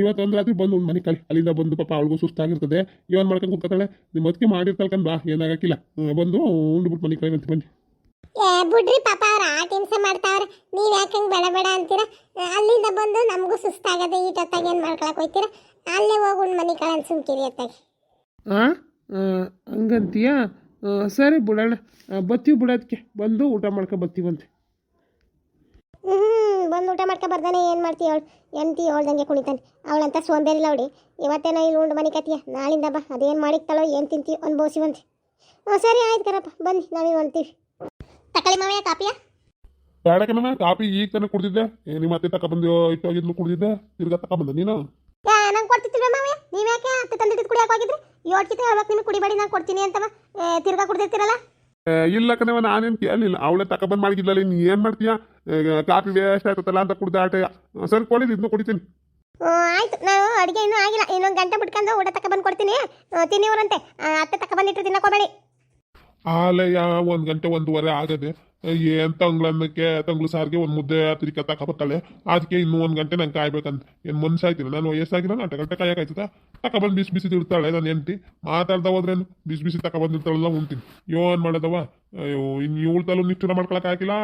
Speaker 2: ಇವತ್ತು ಒಂದು ರಾತ್ರಿ ಬಂದು ಮನೆ ಕಳಿ. ಅಲ್ಲಿಂದ ಬಂದು ಪಾಪ ಅವಳಿಗೂ ಸುಸ್ತಾಗಿರ್ತದೆ. ಇವನ್ ಮಾಡ್ಕೊಂಡು ಕೂತಾಳೆ ನಿಮ್ಮ ಅದಕ್ಕೆ ಮಾಡಿರ್ತಲ್ಕಂದ್ ಬಾ. ಏನಾಗಕ್ಕಿಲ್ಲ ಬಂದು ಉಂಡ್ಬಿಟ್ಟು ಮನೆ ಕಳಿ ಅಂತ ಬನ್ನಿ
Speaker 1: ಏ ಬಿಡ್ರಿ ಪಾಪ. ಅವ್ರ ಆ ಹಿಂಸೆ ಮಾಡ್ತಾವ್ರೆ. ನೀವ್ ಯಾಕೆ ಹಂಗ್ ಬೇಡ ಬೇಡ ಅಂತೀರ? ಅಲ್ಲಿಂದ ಬಂದು ನಮಗೂ ಸುಸ್ತಾಗದೆ ಈಟೊತ್ತಾಗ ಏನ್ ಮಾಡ್ಕೊಳಕ್ ಹೋಯ್ತೀರ? ಅಲ್ಲೇ ಹೋಗಿ ಉಂಡ್ ಮನಿ ಕಳನ್ ಸುಮ್ಕಿರಿ ಅತ್ತಾಗಿ.
Speaker 3: ಹಾಂ ಹಂಗಂತೀಯಾ? ಸರಿ ಬಿಡೋಣ. ಬತ್ತೀವಿ ಬಿಡೋದಕ್ಕೆ ಬಂದು ಊಟ ಮಾಡ್ಕೊ ಬತ್ತೀವಂತೆ
Speaker 1: ಬಂದು ಊಟ ಮಾಡ್ಕೊ ಬರ್ದಾನೆ. ಏನು ಮಾಡ್ತೀಯ ಅವಳು? ಎಂತಿ ಹೇಳ್ದಂಗೆ ಕುಣಿತಾನೆ. ಅವಳಂತ ಸೋಂಬೇರಿಲ್ಲ ಅವಳಿ ಇವತ್ತೇನೋ ಇಲ್ಲಿ ಉಂಡು ಮನೆ ಕತಿಯ ನಾಳಿಂದ ಬಾ. ಅದೇನು ಮಾಡಿಕ್ತಾಳೋ ಏನು ತಿಂತೀವಿ ಅನ್ಭವಿಸಿವಂತೆ ಹ್ಞೂ ಸರಿ ಆಯ್ತು ಕರಪ್ಪ. ಬನ್ನಿ ನಾವೀಗ ಹೊಂತೀವಿ ತಕಳಿ ಮಾವಯ್ಯ ಕಾಪಿಯ?
Speaker 2: ಬೇಡಕ್ಕೆ ಕಾಫಿ ಕಾಪಿ ಈಗ ತಾನೇ ಕುಡ್ದಿದ್ದೆ. ನಿಮ್ಮ ಅತ್ತೆ ತಗೊಬಂದು ಇಟ್ಟೋಗಿದ್ಲು ಕುಡ್ದಿದ್ದೆ. ತಿರ್ಗಾ ಬಂದ ನೀನು?
Speaker 1: ಯಾ ನಂಗೆ ಕೊಡ್ತಿತ್ತಿಲ್ವ ಮಾವಯ್ಯ? ನೀವ್ಯಾಕೆ ಅತ್ತೆ ತಂದಿದ್ದು ಕುಡಿಯಕ್ಕೆ ಹೋಗಿದ್ರಿ? ಯೋಟ್ಕಿತ ಹೇಳ್ಬೇಕು ನಿಮಗೆ ಕುಡಿಬೇಡಿ ನಾನು ಕೊಡ್ತೀನಿ ಅಂತವ ತಿರ್ಗಾ ಕುಡ್ದಿರ್ತೀರಲ್ಲ?
Speaker 2: ಇಲ್ಲ ಕಣವ ನಾನೇನು ಕೇಳಲಿಲ್ಲ. ಅವಳೇ ತಗೊಬಂದು ಮಾಡಿದ್ಲಲ್ಲ ನೀನು ಏನು ಮಾಡ್ತೀಯ? ಕಾಫಿ ವೇಸ್ಟ್ ಆಯ್ತಲ್ಲ ಅಂತ ಕುಡ್ದಾಟ ಆಟೆಯ ಸರಿ ಕೊಡಿದ್ದು ಇದನ್ನು ಕುಡಿತೀನಿ.
Speaker 1: ಆಯ್ತು. ನಾವು ಅಡುಗೆ ಇನ್ನೂ ಆಗಿಲ್ಲ. ಇನ್ನೊಂದು ಗಂಟೆ ಬಿಟ್ಕೊಂಡು ಊಟ ತಕ ಬಂದು ಕೊಡ್ತೀನಿ. ತಿನ್ನಿವ್ರಂತೆ. ಅತ್ತೆ ತಕ ಬಂದಿಟ್ಟು ತಿನ್ನಕೋಬೇಡಿ
Speaker 2: ಆಲಯ ಒಂದು ಗಂಟೆ ಒಂದೂವರೆ ಆಗದೆ ಏನು ತಂಗ್ಳನ್ನಕ್ಕೆ ತಂಗ್ಳು ಸಾರಿಗೆ ಒಂದು ಮುದ್ದೆ ತಿರ್ಕ ಬರ್ತಾಳೆ. ಅದಕ್ಕೆ ಇನ್ನೂ ಒಂದು ಗಂಟೆ ನಂಗೆ ಕಾಯ್ಬೇಕಂತ ಏನು ಮನ್ಸು ಆಯ್ತಿಲ್ಲ ನಾನು ವಯಸ್ಸಾಗಿಲ್ಲ ನಾಟ ಗಂಟೆ ಕಾಯಕಾಯ್ತದ ತಗೊಬಂದು ಬಿಸಿ ಬಿಸಿ ಇಡ್ತಾಳೆ ನಾನು ಹೆಂಡತಿ. ಮಾತಾಡ್ತಾ ಹೋದ್ರೇನು? ಬಿಸಿ ಬಿಸಿ ತಗೊಬಂದಿರ್ತಾಳಲ್ಲ ಉಂತೀನಿ ಯೋನ್ ಮಾಡದವ ಅಯ್ಯೋ ಇನ್ನು ಇವಳು ತಲು ನಿಷ್ಠುರ ಮಾಡ್ಕೊಳಕ್ ಆಗಿಲ್ಲ.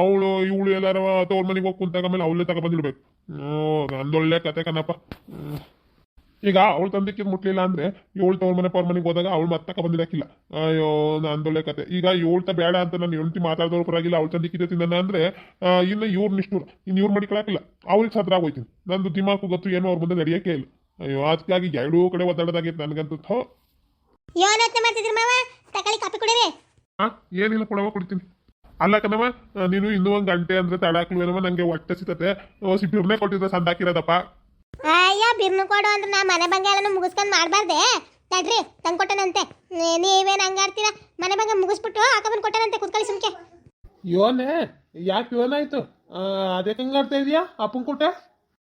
Speaker 2: ಅವಳು, ಇವಳು ಎಲ್ಲಾರ ತೋರ್ ಮನೆಗೆ ಹೋಗಿ ಕುಂತಾಗ ಮೇಲೆ ಅವಳೇ ತಗೊಬಂದಿಡ್ಬೇಕು ಓ ನಂದೊಳ್ಳೆ ಕತೆ ಕಣಪ್ಪ. ಈಗ ಅವಳು ತಂದಕ್ಕೆ ಮುಟ್ಲಿಲ್ಲ ಅಂದ್ರೆ ಏಳು ತವ್ರ ಮನೆ ಪವ್ರ ಮನೆಗೆ ಹೋದಾಗ ಅವಳು ಮತ್ತೆ ಬಂದಿರಕ್ಕಿಲ್ಲ ಅಯ್ಯೋ, ನಂದೊಳ್ಳೆ ಕತೆ. ಈಗ ಏಳ್ತ ಬೇಡ ಅಂತ ನಾನು ಹೆಂಡತಿ ಮಾತಾಡಿದವ್ರ ಪರವಾಗಿಲ್ಲ, ಅವಳು ತಂದಕ್ಕಿದೆ ತಿನ್ನ ಅಂದ್ರೆ ಇನ್ನು ಇವ್ರು ನಿಷ್ಠೂರ. ಇನ್ನು ಇವ್ರು ಮಡಿಕೊಳಕಿಲ್ಲ ಅವ್ಳಿಗೆ ಸದ್ರ ಆಗೋಯ್ತೀನಿ ನಂದು ದಿಮಾಕು ಗೊತ್ತು ಏನೋ ಅವ್ರ ಮುಂದೆ ನಡೆಯೋಕೆ ಇಲ್ಲ. ಅಯ್ಯೋ ಅದಕ್ಕಾಗಿ ಎರಡೂ ಕಡೆ ಒದ್ದಾಡೋದಾಗೈತೆ ನನಗಂತೂ. ಥೋ.
Speaker 1: ಯೋನತ್ನೆ ಮಾಡ್ತಿದ್ರಿ ಮಾವ ತಕೊಳ್ಳಿ ಕಾಪಿ ಕುಡಿರಿ.
Speaker 2: ಹಾ ಏನಿಲ್ಲ ಕೊಡವ ಕೊಡ್ತೀನಿ. ಅಲ್ಲ ಕಣವ ನೀನು ಇನ್ನೂ ಒಂದು ಗಂಟೆ ಅಂದ್ರೆ ತಡಾಕ್ಲುವೇನವ ನಂಗೆ ಹೊಟ್ಟೆ ಸಿತತೆ ಸಿಬ್ಬಿರ್ನೇ ಕೊಟ್ಟಿದ್ರು ಸಂದಾಕಿರೋದಪ್ಪ
Speaker 1: ಅಯ್ಯ ಬಿರ್ನು ಕೊಡು ಅಂದ್ರೆ ನಾ ಮನೆ ಬಂಗ ಎಲ್ಲನೂ ಮುಗಿಸ್ಕೊಂಡು ಮಾಡಬಾರ್ದೆ. ತಡ್ರಿ ತಂಗ್ ಕೊಟ್ಟನಂತೆ. ನೀವೇನು ಹಂಗಾಡ್ತೀರಾ ಮನೆ ಬಂಗ ಮುಗಿಸ್ಬಿಟ್ಟು ಅಕ್ಕಬನ್ ಕೊಟ್ಟನಂತೆ ಕುತ್ಕೊಳ್ಳಿ ಸುಮ್ಕೆ.
Speaker 3: ಯೋನೆ ಯಾಕೆ ಯೋನಾಯ್ತು? ಅದೇ ಕಂಗಾಡ್ತಾ ಇದೀಯಾ ಅಪ್ಪನ ಕೊಟ್ಟೆ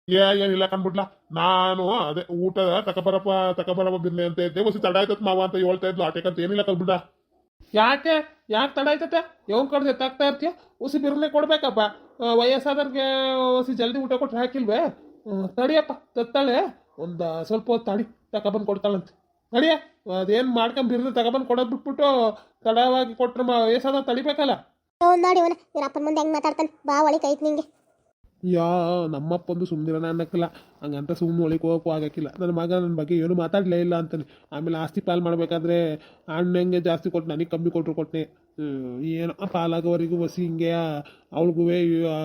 Speaker 2: ಏ ಏನಿಲ್ಲ ಕಂಡ್ಬಿಟ್ಲ ನಾನು ಅದೇ ಊಟದ ತಕಬರಪ್ಪ ತಕಬರಪ್ಪ ಬಿರ್ಲಿ ಅಂತ ಇದ್ದೆ ಹೊಸಿ ತಡ ಆಯ್ತತ್ ಮಾವ ಅಂತ ಹೇಳ್ತಾ ಇದ್ಲು. ಆಟೆಕಂತ ಏನಿಲ್ಲ ಕಲ್ಬಿಡ.
Speaker 3: ಯಾಕೆ? ಯಾಕೆ ತಡ ಆಯ್ತತೆ? ಯಾವ ಕಡೆ ಎತ್ತಾಗ್ತಾ ಇರ್ತೀಯ? ಉಸಿ ಬಿರ್ಲೆ ಕೊಡ್ಬೇಕಪ್ಪ. ವಯಸ್ಸಾದವ್ರಿಗೆ ಉಸಿ ಜಲ್ದಿ ಊಟ ಕೊಟ್ರೆ ಹಾಕಿಲ್ವೇ? ತಡಿಯಪ್ಪ ತತ್ತಾಳೆ. ಒಂದು ಸ್ವಲ್ಪ ಹೊತ್ತು ತಡಿ. ತಗೊಬಂದು ಕೊಡ್ತಾಳಂತೆ. ತಡಿಯ. ಅದೇನು ಮಾಡ್ಕೊಂಡ್ ಬಿರ್ಲಿ ತಗೊಬಂದು ಕೊಡೋದು ಬಿಟ್ಬಿಟ್ಟು ತಡವಾಗಿ ಕೊಟ್ರೆ ಮ ವಯಸ್ಸಾದ ತಡಿಬೇಕಲ್ಲ.
Speaker 1: ಅವ್ನು ನೋಡಿ ಅವನ. ಅಪ್ಪನ ಮುಂದೆ ಹೆಂಗೆ ಮಾತಾಡ್ತಾನೆ? ಬಾ ಒಳಗೆ ಕೈತ್ ನಿಂಗೆ.
Speaker 3: ಯಾ ನಮ್ಮಪ್ಪಂದು ಸುಮ್ಮನಿರೋಣ ಅನ್ನಕ್ಕಿಲ್ಲ. ಹಂಗಂತ ಸುಮ್ಮನೆ ಒಳಗೆ ಹೋಗೋಕ್ಕೂ ಆಗಕ್ಕಿಲ್ಲ. ನನ್ನ ಮಗ ನನ್ನ ಬಗ್ಗೆ ಏನು ಮಾತಾಡಲೇ ಇಲ್ಲ ಅಂತಾನೆ. ಆಮೇಲೆ ಆಸ್ತಿ ಪಾಲು ಮಾಡಬೇಕಾದ್ರೆ ಅಣ್ಣಂಗೆ ಜಾಸ್ತಿ ಕೊಟ್ಟು ನನಗೆ ಕಮ್ಮಿ ಕೊಟ್ಟರು ಕೊಟ್ಟೆ ಏನೋ ಪಾಲಾಗೋವರೆಗೂ ಬಸ್ ಹಿಂಗೆ ಅವಳಿಗೂ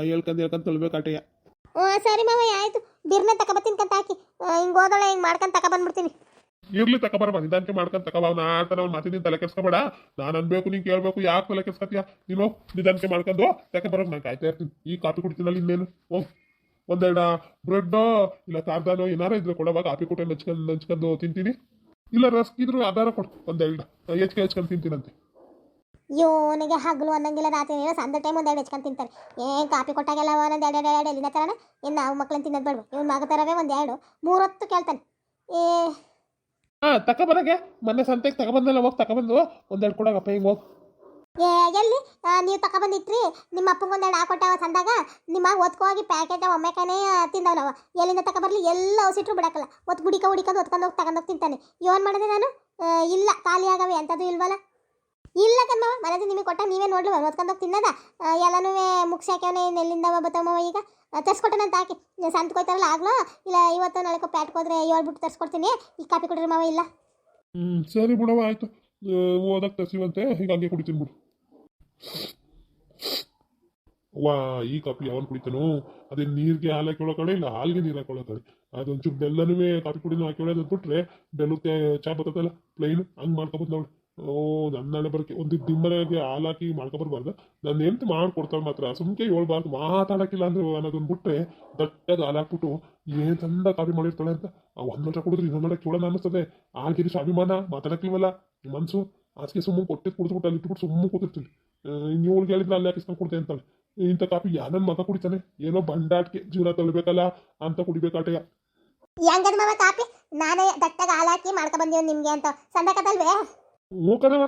Speaker 3: ಹೇಳ್ಕೊಂಡು ಹೇಳ್ಕೊಂಡು
Speaker 1: ಹ್ಞೂ ಸರಿ ಮಾವ ಆಯಿತು. ಬಿರ್ನೆ ತಗೊಬತ್ತೀನಿ ಕಂತ ಹಾಕಿ. ಹಿಂಗೆ ಹೋದಳೆ, ಹಿಂಗೆ ಮಾಡ್ಕೊಂಡು ತಗೊಬಂದ್ಬಿಡ್ತೀನಿ
Speaker 2: ಇರ್ಲಿ ತಕಬರಪ್ಪ ನಿಧಾನಕ್ಕೆ ಮಾಡ್ಕೊಂಡು ತಕಬ ನಾ ಆಡ್ತಾನ ಅವ್ನು ಮಾತಿನ ತಲೆ ಕೆಡ್ಸ್ಕೊಬೇಡ. ನಾನು ಅನ್ಬೇಕು, ನೀನು ಕೇಳಬೇಕು, ಯಾಕೆ ತಲೆ ಕೆಡ್ಸ್ಕೊತೀಯ? ನೀನು ನಿಧಾನಕ್ಕೆ ಮಾಡ್ಕೊಂಡು ತಕಬರೋಕ್ ನಾನು ಕಾಯ್ತಾ ಇರ್ತೀನಿ. ಈ ಕಾಪಿ ಕುಡ್ತೀನಲ್ಲ ಇನ್ನೇನು? ಓ ಒಂದೆರಡ ಬ್ರೆಡ್ ಇಲ್ಲ ಕಾರ್ದಾನೋ ಏನಾರ ಇದ್ರೆ ಕೊಡವಾಗ ಕಾಫಿ ಕೊಟ್ಟು ನಚ್ಕೊಂಡು, ನಂಚ್ಕೊಂಡು ತಿಂತೀನಿ. ಇಲ್ಲ ರಸ್ಕ್ ಇದ್ರು ಆಧಾರ ಕೊಡು, ಒಂದೆರಡು. ಹೆಚ್ಚಿಗೆ ಹೆಚ್ಕೊಂಡು ತಿಂತೀನಂತೆ.
Speaker 1: ಇವನಿಗೆ ಹಗಲು ಅನ್ನಂಗಿಲ್ಲ ರಾತ್ರಿ ಏನೋ ಸಂದ ಟೈಮ್ ಒಂದು ಎರಡು ಹೆಚ್ಕೊಂಡು ತಿಂತಾರೆ. ಏನು ಕಾಪಿ ಕೊಟ್ಟಾಗೆಲ್ಲ ಒಂದೊಂದು ಎರಡು ಎರಡು ಎರಡು ಎಲ್ಲಿನ ತರೋಣ ಇನ್ನು ನಾವು ಮಕ್ಳನ್ನ ತಿನ್ನೋದು ಬೇಡ ಇವ್ನು ಮಗ ತರವೇ ಒಂದು ಎರಡು ಮೂರೊತ್ತು ಕೇಳ್ತಾನೆ. ಏ
Speaker 3: ಹಾಂ ತಗೊಬರಗೆ ಮೊನ್ನೆ ಸಂತೆಗೆ ತಗೊಬಂದಲ್ಲ ಹೋಗಿ ತಗೊಬಂದು ಒಂದೆರಡು ಕೊಡಗಪ್ಪ ಹಿಂಗೆ ಹೋಗಿ.
Speaker 1: ಎಲ್ಲಿ? ನೀವು ತಗೊಬಂದಿತ್ರಿ ನಿಮ್ಮ ಅಪ್ಪಂಗೆ ಒಂದೆರಡು ಹಾಕೊಟ್ಟಾವ ಸಂದಾಗ? ನಿಮ್ಮ ಹೋಗಿ ಪ್ಯಾಕೆಟ್ ಒಮ್ಮೆಕಾನೆ ತಿಂದವ್ ನಾವು ಎಲ್ಲಿಂದ ತಗೊಬರ್ಲಿ ಎಲ್ಲ ಔಸಿಟ್ರು ಬಿಡಕ್ಕಲ್ಲ ಒತ್ ಗುಡಿಕ ಹುಡಿಕೊಂಡು ಒತ್ಕೊಂಡು ಹೋಗಿ ತಗೊಂಡೋಗಿ ತಿಂತಾನೆ. ಏನು ಮಾಡಿದೆ ನಾನು? ಇಲ್ಲ, ಖಾಲಿ ಆಗವೆ ಅಂಥದ್ದು ಇಲ್ವಲ್ಲ? ಇಲ್ಲ ಕಣ್ಮ ಮನೆದು ನಿಮಗೆ ಕೊಟ್ಟ ನೀವೇ ನೋಡ್ಲಿ ಒತ್ಕೊಂಡು ಹೋಗಿ ತಿನ್ನದ? ಎಲ್ಲನೂ ಮುಗ್ಸಾಕ್ಯವನೆ ಎಲ್ಲಿಂದ ಬತ್ತಮ್ಮ ಈಗ? ತರ್ಸ್ಕೊಟ್ಟನಂತ ಹಾಕಿ. ಸಂತ ಕೊಯ್ತಾರಲ್ಲ ಆಗ್ಲೋ? ಇಲ್ಲ, ಇವತ್ತು ನಾಳೆ ಪ್ಯಾಟ್ಗೆ ಹೋದ್ರೆ ಹೇಳ್ಬಿಟ್ಟು ತರ್ಸ್ಕೊಡ್ತೀನಿ. ಈ ಕಾಪಿ ಕೊಡ್ರಿ ಮಾವ ಇಲ್ಲ.
Speaker 2: ಹ್ಞೂ ಸರಿ ಬಿಡವ ಆಯ್ತು. ಓದಕ್ಕೆ ತರ್ಸಿವಂತೆ, ಈಗ ಹಂಗೆ ಕುಡಿತೀನಿ ಬಿಡು. ವಾ ಈ ಕಾಪಿ ಯಾವನ್ ಕುಡಿತಾನೋ? ಅದೇ ನೀರಿಗೆ ಹಾಲು ಹಾಕೊಳ್ಳೋ ಕಡೆ ಇಲ್ಲ, ಹಾಲಿಗೆ ನೀರು ಹಾಕೊಳ್ಳೋ ಕಡೆ. ಅದೊಂಚೂರು ಬೆಲ್ಲನೂ ಕಾಫಿ ಕುಡಿನೂ ಹಾಕೊಳ್ಳೋದು ಬಿಟ್ರೆ ಬೆಲ್ಲಕ್ಕೆ ಚಾ ಬರ್ತದಲ್ಲ ಪ್ಲೈನ್ ಹಂಗೆ ಮಾಡ್ಕೊಬೋದು ನೋಡಿ ಓ ನನ್ನ ಬರಕ್ಕೆ ಒಂದು ದಿಮ್ಮರಾಗಿ ಹಾಲಾಕಿ ಮಾಡ್ಕೊಬರ್ಬಾರ್ದು ನನ್ನ ಹೆಂಡ್ತಿ ಮಾಡ್ಕೊಡ್ತಾಳೆ ಮಾತ್ರ, ಸುಮ್ಕೆ ಹೇಳ್ಬಾರ್ದು, ಮಾತಾಡಕ್ಕಿಲ್ಲ ಅಂದ್ರೆ ಅನ್ನೋದನ್ನ ಬಿಟ್ರೆ ದಟ್ಟಾಗಿ ಹಾಲು ಏನು ಚಂದ ಕಾಪಿ ಮಾಡಿರ್ತಾಳೆ ಅಂತ. ಒಂದು ಲೋಟ ಕುಡಿದ್ರೆ ಇನ್ನೊಂದು ಲೋಟ ಕೇಳೋಣ ಅನ್ನಿಸ್ತದೆ ಆಲ್ಗಿರಿ ಸ್ವಾಭಿಮಾನ ನಿಮ್ಮ ಮನ್ಸು? ಆಚೆಗೆ ಸುಮ್ಮನೆ ಕೊಟ್ಟಿದ್ದು ಕುಡಿದ್ಬಿಟ್ಟು ಅಲ್ಲಿ ಇಟ್ಬಿಟ್ಟು ಸುಮ್ಮನೆ ಕೂತಿರ್ತೀನಿ. ನೀವು ಹೇಳಿದ್ರೆ ಅಲ್ಲಿ ಹಾಕಿಸ್ಕೊಂಡು ಕೊಡ್ತೆ ಅಂತಾಳೆ. ಇಂಥ ಕಾಪಿ ಯಾರನ್ನ ಮಗ ಕುಡಿತಾನೆ? ಏನೋ ಬಂಡಾಟ್ಗೆ ಜೀವನ ತಳ್ಬೇಕಲ್ಲ ಅಂತ ಕುಡಿಬೇಕಾಟೆಯ.
Speaker 1: ಹೆಂಗದ ಮಾವ ಕಾಪಿ ನಾನೇ ದಟ್ಟಾಗ ಹಾಲಾಕಿ ಹಾಕಿ ಮಾಡ್ಕೊ ನಿಮಗೆ ಅಂತ. ಸಂದಕದಲ್ವೇ
Speaker 2: ಮೂಕನವ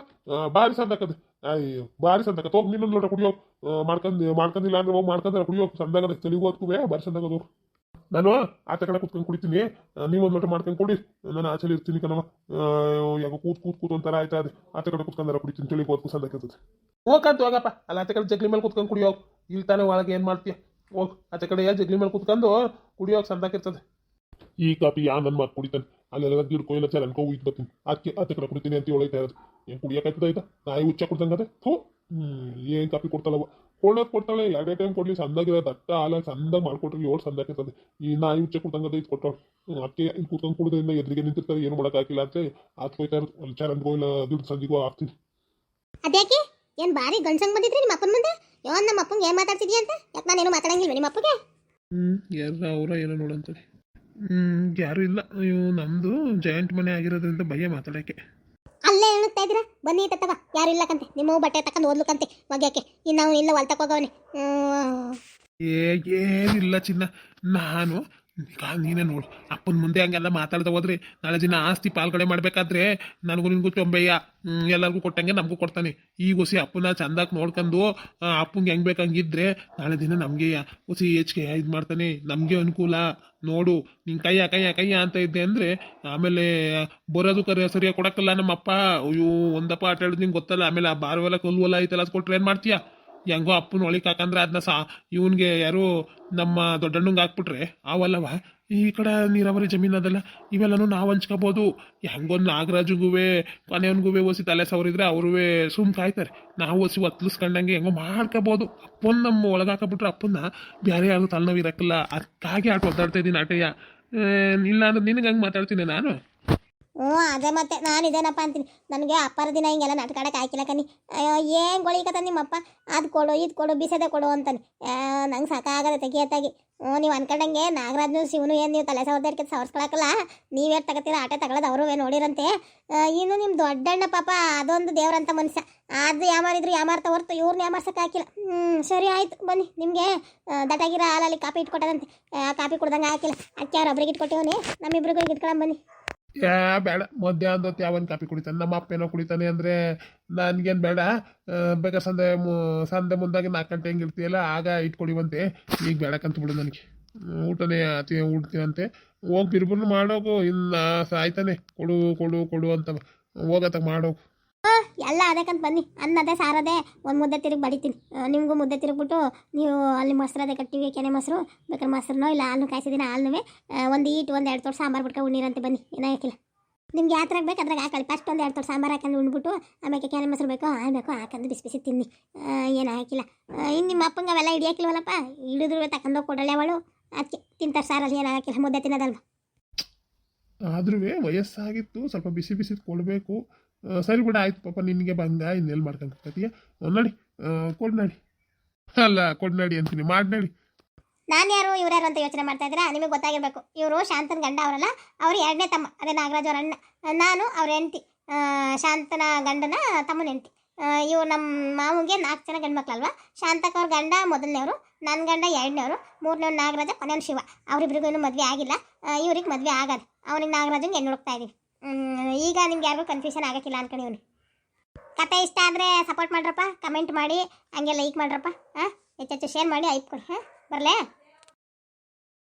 Speaker 2: ಬಾರಿ ಸಂದಕದ ಅಯ್ಯೋ ಬಾರಿ ಸಂದಕ. ಹೋಗಿ ನಿನ್ನೊಂದು ಲೋಟ ಕುಡಿಯೋ ಮಾಡ್ಕೊಂಡು ಮಾಡ್ಕೊಂಡಿಲ್ಲ ಅಂದ್ರೆ ಹೋಗಿ ಮಾಡ್ಕೊಂಡ್ರೆ ಕುಡಿಯೋ. ಸಂದಾಗದ ತೆಲಿಗೂ ಹೊತ್ಕುವೆ ಬಾರಿ ಸಂದಾಗದು ನಾನು ಆತ ಕಡೆ ಕುತ್ಕೊಂಡು ಕುಡಿತೀನಿ. ನೀವೊಂದು ಲೋಟ ಮಾಡ್ಕೊಂಡು ಕುಡಿ. ನಾನು ಆಚೆಲಿ ಇರ್ತೀನಿ ಕಣವ ಯಾವಾಗ ಕೂತ್ ಕೂತ್ ಕೂತ್ ಒಂಥರ ಆಯ್ತಾ ಅದೇ ಆತ ಕಡೆ ಕುತ್ಕೊಂಡಾರ ಕುಡಿತೀನಿ ಚಳಿ ಸಂದ ಸಂದಕ್ಕಿರ್ತದೆ
Speaker 3: ಹೋಗಂತ ಹೋಗಪ್ಪ. ಅಲ್ಲ ಆತ ಕಡೆ ಜಗ್ಲಿ ಮೇಲೆ ಕುತ್ಕೊಂಡು ಕುಡಿಯೋ. ಇಲ್ಲಿ ತಾನೇ ಒಳಗೆ ಏನು ಮಾಡ್ತೀಯ? ಹೋಗಿ. ಆತ ಕಡೆ ಜಗ್ಲಿ ಮೇಲೆ ಕುತ್ಕೊಂಡು ಕುಡಿಯೋಕೆ ಸಂದಾಕಿರ್ತದೆ
Speaker 2: ಈ ಕಾಪಿ ಯಾ ನನ್ನ ಮಾತು ಕುಡಿತಾನೆ? ಅಲ್ಲೆಲ್ಲ ಗಿಡ್ಕೊ ಕೊಯ್ಲ ಚಾರ ಅನ್ಕೋ ಹೋಗಿ ಬರ್ತೀನಿ ಅದಕ್ಕೆ ಅದಕ್ಕೆ ಕಡೆ ಕುಡಿತೀನಿ ಅಂತ ಹೇಳೈತಾ ಇರೋದು ಏನು ಕುಡಿಯೋಕಾಯ್ತದ ಆಯ್ತಾ? ನಾಯಿ ಹುಚ್ಚ ಕೊಡ್ದಂಗದೆ ಹೋ ಹ್ಞೂ ಏನು ಕಾಪಿ ಕೊಡ್ತಾಳವ?
Speaker 4: ಕೊಡೋದು ಕೊಡ್ತಾಳೆ ಎರಡೇ ಟೈಮ್ ಕೊಡಲಿ ಸಂದಾಗಿರೋ ದಟ್ಟ ಆಲ ಸಂದಾಗ ಮಾಡ್ಕೊಟ್ರಿ ಏಳು ಸಂದಾಕಿರ್ತದೆ ಈ ನಾಯಿ ಉಚ್ಚೆ ಕೊಡ್ತಂಗದ ಇದು ಕೊಟ್ಟಾಳು. ಅಕ್ಕೆ ಇಲ್ಲಿ ಕೂತ್ಕೊಂಡು ಕುಡಿದ್ರಿಂದ ಎದುರಿಗೆ ನಿಂತಿರ್ತಾರೆ ಏನು ಮಾಡೋಕ್ಕಾಗಿಲ್ಲ ಅಂತ ಆತ್ ಹೋಯ್ತಾರೆ ಚರಂದ್ಗೋ ಇಲ್ಲ ದುಡ್ಡು ಸಂದಿಗೋ ಆಗ್ತೀನಿ
Speaker 1: ಅದ್ಯಾಕೆ? ಏನು ಭಾರಿ ಗಂಡ್ಸಂಗ್ ಬಂದಿದ್ರಿ ನಿಮ್ಮ ಅಪ್ಪನ ಮುಂದೆ? ಯಾವ ನಮ್ಮ ಅಪ್ಪಂಗೆ ಏನು ಮಾತಾಡ್ತಿದ್ಯಾ ಅಂತ? ಯಾಕೆ ನಾನೇನು ಮಾತಾಡಂಗಿಲ್ಲ ನಿಮ್ಮ ಅಪ್ಪಗೆ?
Speaker 2: ಹ್ಞೂ ಎಲ್ಲ ಅವರ ಏನೋ ನೋಡಂತೇಳಿ ಹ್ಞೂ ಯಾರೂ ಇಲ್ಲ. ಅಯ್ಯೋ ನಮ್ಮದು ಜಾಯಿಂಟ್ ಮನೆ ಆಗಿರೋದ್ರಿಂದ ಭಯ ಮಾತಾಡೋಕ್ಕೆ.
Speaker 1: ಅಲ್ಲೇ ಹೇಳುತ್ತಾ ಇದ್ದೀರಾ? ಬನ್ನಿ ತತ್ತವ. ಯಾರು ಇಲ್ಲಕಂತೆ ನಿಮ್ಮ ಬಟ್ಟೆ ತಕೊಂಡು ಓದ್ಲಕ್ಕಂತೆ ಒಗ್ಯಾಕೆ ಇನ್ನು ಇಲ್ಲ ಹೊಲ್ತಕ್ಕೆ ಹೋಗವನೆ.
Speaker 2: ಏ ಏನಿಲ್ಲ ಚಿನ್ನ. ನಾನು ಈಗ ನೀನೇ ನೋಡು. ಅಪ್ಪನ ಮುಂದೆ ಹಂಗೆಲ್ಲ ಮಾತಾಡ್ತಾ ಹೋದ್ರೆ ನಾಳೆ ದಿನ ಆಸ್ತಿ ಪಾಲ್ಗಡೆ ಮಾಡಬೇಕಾದ್ರೆ ನನಗೂ ನಿನಗೂ ಚೊಂಬಯ್ಯ ಎಲ್ಲರಿಗೂ ಕೊಟ್ಟಂಗೆ ನಮಗೂ ಕೊಡ್ತಾನೆ. ಈ ಹೊಸಿ ಅಪ್ಪನ ಚಂದಾಗಿ ನೋಡ್ಕೊಂಡು ಅಪ್ಪಂಗೆ ಹೆಂಗೆ ಬೇಕಂಗಿದ್ರೆ ನಾಳೆ ದಿನ ನಮಗೆ ಹೊಸಿ ಹೆಚ್ಚಿಗೆ ಇದು ಮಾಡ್ತಾನೆ. ನಮಗೆ ಅನುಕೂಲ. ನೋಡು, ನಿನ್ ಕೈಯ ಕೈಯ ಕೈಯ ಅಂತ ಇದ್ದೆ ಅಂದ್ರೆ, ಆಮೇಲೆ ಬರೋದು ಕರೆ ಸರಿಯಾಗಿ ಕೊಡಕ್ಕಲ್ಲ ನಮ್ಮಪ್ಪ. ಅಯ್ಯೋ, ಒಂದಪ್ಪ ಆಟ ಹೇಳಿದ್ ನಿಂಗೆ ಗೊತ್ತಲ್ಲ, ಆಮೇಲೆ ಆ ಬಾರ್ವೆಲ್ಲ ಕಲ್ವಲ್ಲ ಐತಲ್ಲ ಕೊಟ್ರೆ ಏನ್ ಮಾಡ್ತೀಯಾ? ಹೆಂಗೋ ಅಪ್ಪನ ಒಳಿಕ್ ಹಾಕಂದ್ರೆ ಅದನ್ನ ಸಾ, ಇವನ್ಗೆ ಯಾರು ನಮ್ಮ ದೊಡ್ಡಣ್ಣಂಗೆ ಹಾಕ್ಬಿಟ್ರೆ ಅವಲ್ಲವ ಈ ಕಡೆ ನೀರಾವರಿ ಜಮೀನು ಅದಲ್ಲ ಇವೆಲ್ಲನೂ ನಾವು ಹಂಚ್ಕೋಬೋದು. ಹೆಂಗೊಂದು ನಾಗರಾಜುಗುವೆ ಕೊನೆಯವನ್ಗುವೆ ಓಸಿ ತಲೆ ಸವರಿದ್ರೆ ಅವ್ರುವೆ ಸುಮ್ ಕಾಯ್ತಾರೆ. ನಾವು ಓಸಿ ಒತ್ತಲಿಸ್ಕೊಂಡಂಗೆ ಹೆಂಗೋ ಮಾಡ್ಕೋಬೋದು. ಅಪ್ಪನ ನಮ್ಮ ಒಳಗಾಕಬಿಟ್ರೆ ಅಪ್ಪನ್ನ ಬೇರೆ ಯಾರು ತಲೆನೋವು ಇರೋಕ್ಕಿಲ್ಲ. ಅದಕ್ಕಾಗಿ ಆಟ ಒದ್ದಾಡ್ತಾ ಇದ್ದೀನಿ ಆಟಯ್ಯ. ಇಲ್ಲ ಅಂದ್ರೆ ನಿನಗೆ ಹಂಗೆ ಮಾತಾಡ್ತೀನಿ ನಾನು.
Speaker 1: ಹ್ಞೂ, ಅದೇ ಮತ್ತೆ ನಾನು ಇದೇನಪ್ಪ ಅಂತೀನಿ. ನನಗೆ ಅಪ್ಪರ ದಿನ ಹಿಂಗೆಲ್ಲ ನಾಟಕ ಹಾಕಿಲ್ಲ ಕಣಿ. ಅಯ್ಯೋ, ಏನು ಗೊಳಿಕತ್ತ ನಿಮ್ಮಪ್ಪ? ಅದು ಕೊಡು, ಇದು ಕೊಡು, ಬಿಸದೆ ಕೊಡು ಅಂತಾನೆ. ನಂಗೆ ಸಾಕಾಗದೆ ತೆಗಿಯತ್ತಾಗಿ ಹ್ಞೂ, ನೀವು ಅನ್ಕೊಂಡಂಗೆ ನಾಗರಾಜ್ನು ಶಿವನು ಏನು ನೀವು ತಲೆ ಸವರ್ದಕ್ಕೆ ಸವರ್ಸ್ಕೊಳಕಲ್ಲ? ನೀವೇನು ತಗೋತೀರ ಆಟ ತಗೊಳ್ಳೋದು ಅವರು ನೋಡಿರಂತೆ. ಇನ್ನು ನಿಮ್ಮ ದೊಡ್ಡಣ್ಣ ಪಾಪ ಅದೊಂದು ದೇವರಂತ ಮನುಷ್ಯ. ಅದು ಯಾಮಾರಿದ್ರು ಯಾಮಾರ್ತ ಹೊರ್ತು ಇವ್ರನ್ನ ಯಾಮಾರ್ಸಕ್ಕೆ ಹಾಕಿಲ್ಲ. ಹ್ಞೂ ಸರಿ ಆಯಿತು, ಬನ್ನಿ. ನಿಮಗೆ ದಟಾಗಿರೋ ಹಾಲಲ್ಲಿ ಕಾಪಿ ಇಟ್ಕೊಟ್ಟದಂತೆ. ಕಾಪಿ ಕುಡ್ದಂಗೆ ಹಾಕಿಲ್ಲ. ಅಕ್ಕಿ ಅವ್ರು ಒಬ್ರಿಗೆ ಇಟ್ಕೊಟ್ಟಿವನಿ. ನಮ್ಮಿಬ್ರಿಗೂ ಇಟ್ಕೊಳ್ಳೋಣ ಬನ್ನಿ.
Speaker 2: ಯಾ ಬೇಡ. ಮಧ್ಯಾಹ್ನದ ಹೊತ್ತು ಯಾವನ್ ಕಾಪಿ ಕುಡಿತಾನೆ? ನಮ್ಮ ಅಪ್ಪ ಏನೋ ಕುಡಿತಾನೆ ಅಂದರೆ ನನಗೇನು ಬೇಡ. ಬೇಕಾದ್ರೆ ಸಂದೆ ಮು ಮುಂದಾಗಿ ನಾಲ್ಕು ಗಂಟೆ ಹೆಂಗೆ ಇರ್ತೀಯಲ್ಲ, ಆಗ ಇಟ್ಕೊಡಿವಂತೆ ಈಗ ಬೇಡಕ್ಕಂತ ಬಿಡು ನನಗೆ. ಊಟನೇ ಅತಿ ಅಂತೆ ಹೋಗಿ ಬಿರ್ಬುರ್ನು ಮಾಡೋಕು ಇನ್ನು ಸಾಯ್ತಾನೆ. ಕೊಡು ಕೊಡು ಕೊಡು ಅಂತ. ಹೋಗತ್ತ, ಮಾಡೋಗು.
Speaker 1: ಎಲ್ಲ ಅದಕ್ಕಂತ ಬನ್ನಿ. ಅನ್ನದೇ ಸಾರದೆ ಒಂದು ಮುದ್ದೆ ತಿರುಗಿ ಬಡಿತೀನಿ. ನಿಮಗೂ ಮುದ್ದೆ ತಿರುಗ್ಬಿಟ್ಟು ನೀವು ಅಲ್ಲಿ ಮೊಸರು ಅದೇ ಕಟ್ಟಿವಿ, ಕೆನೆ ಮೊಸರು. ಬೇಕಾದ್ರೆ ಮೊಸರನ್ನೋ ಇಲ್ಲ ಹಾಲು ಕಾಯಿಸಿದಿನ ಹಾಲುವೆ ಒಂದು ಈಟ್, ಒಂದು ಎರಡು ತೋಟ ಸಾಂಬಾರು ಬಿಟ್ಕೊಂಡು ಉಣ್ಣೀರಂತೆ ಬನ್ನಿ. ಏನೋ ಹಾಕಿಲ್ಲ. ನಿಮ್ಗೆ ಯಾವ ಥರ ಬೇಕು ಅದ್ರಾಗ ಹಾಕೊಳ್ಳಿ ಫಸ್ಟ್ ಒಂದು ಎರಡು ತೋಟ ಸಾಂಬಾರು ಹಾಕೊಂಡು ಉಣ್ಬಿಟ್ಟು ಆಮೇಲೆ ಕೆನೆ ಮೊಸರು ಬೇಕು ಹಾಲು ಬೇಕೋ ಹಾಕೊಂಡು ಬಿಸಿ ಬಿಸಿ ತಿನ್ನಿ ಏನು ಹಾಕಿಲ್ಲ. ಇನ್ನು ನಿಮ್ಮ ಅಪ್ಪಂಗೆ ಅವೆಲ್ಲ ಹಿಡಿಯಾಕಿಲ್ವಲ್ಲಪ್ಪ? ಹಿಡಿದ್ರು ತಗೊಂಡೋಗಿ ಕೊಡಲೆ ಅವಳು. ಅದಕ್ಕೆ ತಿಂತಾರೆ ಸಾರಲ್ಲಿ ಏನು ಹಾಕಿಲ್ಲ. ಮುದ್ದೆ ತಿನ್ನೋದಲ್ವ
Speaker 2: ಆದ್ರೂ ವಯಸ್ಸಾಗಿತ್ತು, ಸ್ವಲ್ಪ ಬಿಸಿ ಬಿಸಿ ಕೊಡಬೇಕು. ಸರಿ ಬಿಡ ಆಯ್ತು ಪಾಪ ನಿನಗೆ ಬಂದ ಇನ್ನೆಲ್ಲಿ ಮಾಡ್ಕೊಂಡ್ಕತ್ತೀಯ ನೋಡಿ ಕೊಡ್ ನಡಿ. ಅಲ್ಲ ಕೊಡ್ ನಡಿ ಅಂತೀನಿ ಮಾಡಿ ನಡಿ.
Speaker 1: ನಾನು ಯಾರು ಇವ್ರ್ಯಾರು ಅಂತ ಯೋಚನೆ ಮಾಡ್ತಾ ಇದ್ದೀರಾ? ನಿಮಗೆ ಗೊತ್ತಾಗಿರ್ಬೇಕು. ಇವರು ಶಾಂತನ ಗಂಡ ಅವರಲ್ಲ ಅವ್ರು ಎರಡನೇ ತಮ್ಮ ಅದೇ ನಾಗರಾಜ್ ಅವ್ರ ಅಣ್ಣ ನಾನು ಅವ್ರ ಹೆಂಡತಿ ಶಾಂತನ ಗಂಡನ ತಮ್ಮನ ಹೆಂಡತಿ. ಇವ್ರು ನಮ್ಮ ಮಾವಿಗೆ ನಾಲ್ಕು ಜನ ಗಂಡ್ಮಕ್ಳಲ್ವಾ? ಶಾಂತಕ್ಕ ಅವ್ರ ಗಂಡ ಮೊದಲನೇವರು ನನ್ನ ಗಂಡ ಎರಡನೇವರು ಮೂರನೇವ್ರು ನಾಗರಾಜ ಕೊನೆಯವ್ನು ಶಿವ. ಅವ್ರಿಬ್ರಿಗೂ ಇನ್ನೂ ಮದುವೆ ಆಗಿಲ್ಲ. ಇವ್ರಿಗೆ ಮದುವೆ ಆಗದು. ಅವನಿಗೆ ನಾಗರಾಜಂಗೆ ಹೆಣ್ಣು ಹುಡುಕ್ತಾ ಹ್ಮ್, ಈಗ ನಿಮ್ಗೆ ಯಾರಿಗೂ ಕನ್ಫ್ಯೂಷನ್ ಆಗಕ್ಕಿಲ್ಲ ಅನ್ಕೊಂಡಿವ್ನಿ ಕತೆ ಇಷ್ಟ ಆದರೆ ಸಪೋರ್ಟ್ ಮಾಡ್ರಪ್ಪ ಕಮೆಂಟ್ ಮಾಡಿ, ಹಂಗೆ ಲೈಕ್ ಮಾಡ್ರಪ್ಪ, ಹಾಂ? ಹೆಚ್ಚೆಚ್ಚು ಶೇರ್ ಮಾಡಿ ಐಪ್ ಕೊಡಿ, ಹಾಂ? ಬರಲೇ?